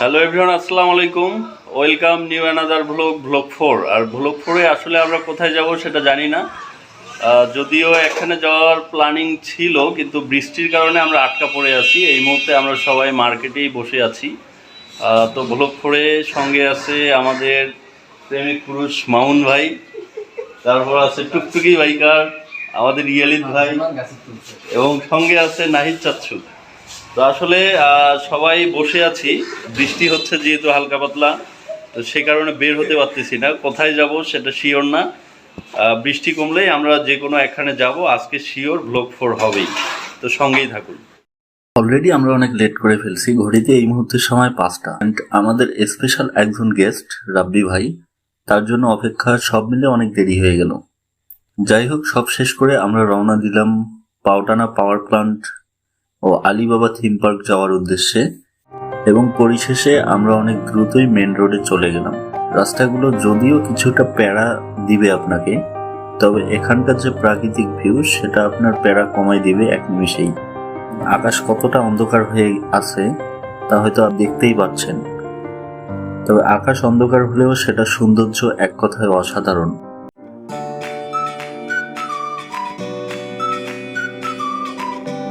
Hello everyone আসসালামু আলাইকুম welcome new another vlog vlog four আর vlog ফোরে আসলে আমরা কোথায় যাব সেটা জানি না। যদিও এখানে যাওয়ার প্ল্যানিং ছিল, কিন্তু বৃষ্টির কারণে আমরা আটকা পড়ে আছি। এই মুহূর্তে আমরা সবাই মার্কেটেই বসে আছি। তো ভ্লগ ফোরে সঙ্গে আছে আমাদের প্রেমিক পুরুষ মামুন ভাই, তারপর আছে টুকটুকি বাইকার আমাদের ইয়ালিদ ভাই, এবং সঙ্গে আছে নাহিদ চাচ্ছু। তো আসলে সবাই বসে আছি। বৃষ্টি হচ্ছে যেহেতু হালকা পাতলা, তো সে কারণে বের হতে পারতেছি না। কোথায় যাব সেটা শিওর না। বৃষ্টি কমলেই আমরা যে কোনো একখানে যাব। আজকে শিওর ব্লক ফোর হবেই। তো সঙ্গেই থাকুন। অলরেডি আমরা অনেক লেট করে ফেলছি। ঘড়িতে এই মুহূর্তে সময় পাঁচটা। And আমাদের স্পেশাল একজন গেস্ট রাব্বি ভাই, তার জন্য অপেক্ষা সব মিলে অনেক দেরি হয়ে গেল। যাই হোক, সব শেষ করে আমরা রওনা দিলাম পাওটানা পাওয়ার প্লান্ট ও আলিবাবা থিম পার্ক যাওয়ার উদ্দেশ্যে এবং পরিশেষে আমরা অনেক দ্রুতই মেন রোডে চলে গেলাম। রাস্তাগুলো যদিও কিছুটা প্যারা দিবে আপনাকে, তবে এখানকার যে প্রাকৃতিক ভিউ, সেটা আপনার প্যারা কমাই দিবে এক নিমিষেই। আকাশ কতটা অন্ধকার হয়ে আছে, তা হয়তো আপনি দেখতেই পাচ্ছেন। তবে আকাশ অন্ধকার হলেও সেটা সৌন্দর্য এক কথায় অসাধারণ।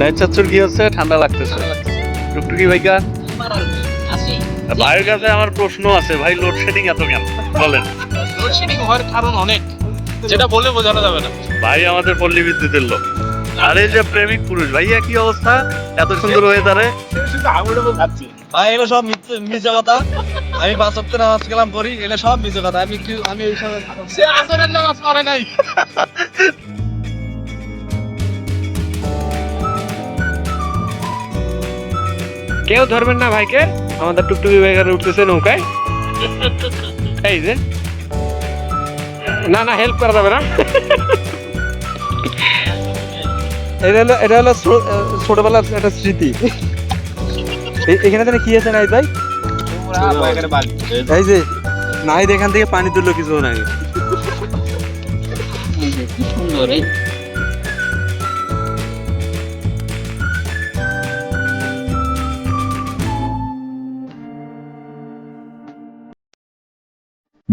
নাইট চাচ্চুর কি হচ্ছে? ঠান্ডা লাগতেছে। টুকটুকি ভাইকা ভাইয়ের কাছে আমার প্রশ্ন আছে ভাই লোডশেডিং এত কেন? বলেন। লোডশেডিং হওয়ার কারণ অনেক। যেটা বলে বোঝানো যাবে না। ভাই আমাদের পল্লী বিদ্যুতের লোক। আর এই যে প্রেমিক পুরুষ ভাইয়া কি অবস্থা? এত সুন্দর হয়ে তারে ভাই এগুলো সব মিথ্যে কথা। আমি পাঁচ সপ্তাহ নামাজ কালাম করি এগুলো সব মিথ্যে কথা। আমি কি আমি এইসব সে আসরের নামাজ পড়ে নাই। কেউ ধরবেন না ভাইকে। আমাদের টুকটুকি ভাইকার উঠতেছে নৌকায়। এই যে। না না হেল্প করা যাবে না। এটা হলো এটা হলো ছোটবেলার একটা স্মৃতি। এখানে তাহলে কি আছে নাই ভাই? এই যে নাই এখান থেকে পানি তুললো কিছু নাই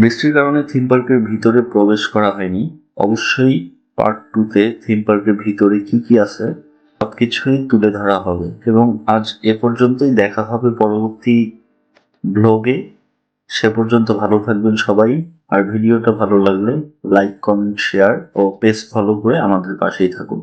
বৃষ্টির কারণে থিম পার্কের ভিতরে প্রবেশ করা হয়নি। অবশ্যই পার্ট টুতে থিম পার্কের ভিতরে কি কি আছে, সবকিছুই তুলে ধরা হবে। এবং আজ এ পর্যন্তই দেখা হবে পরবর্তী ব্লগে সে পর্যন্ত ভালো থাকবেন সবাই। আর ভিডিওটা ভালো লাগলে লাইক কমেন্ট শেয়ার ও পেজ ফলো করে আমাদের পাশেই থাকুন।